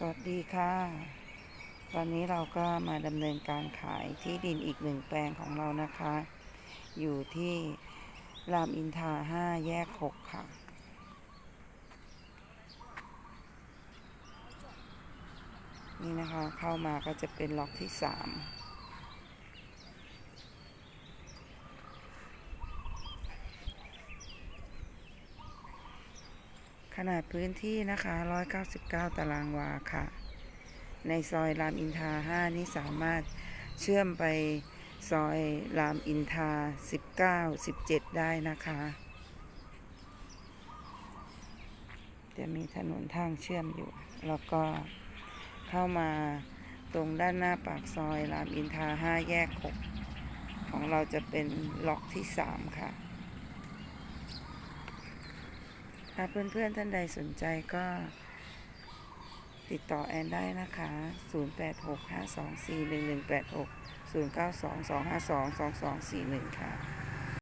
สวัสดีค่ะ ตอนนี้เราก็มาดำเนินการขายที่ดินอีกหนึ่งแปลงของเรานะคะ อยู่ที่รามอินทราห้าแยกหกค่ะ นี่นะคะเข้ามาก็จะเป็นล็อกที่สาม ขนาดพื้นที่นะคะ 199 ตารางวาค่ะ ในซอยรามอินทรา5 นี่สามารถเชื่อมไปซอยรามอินทรา19 17 ได้นะคะ จะมีถนนทางเชื่อมอยู่ แล้วก็เข้ามาตรงด้านหน้าปากซอยรามอินทรา5 แยก 6 ของเราจะเป็นล็อกที่ 3 ค่ะ ถ้าเพื่อนๆท่านใดสนใจก็ติดต่อแอนได้นะคะ 0865241186 0922522241 ค่ะ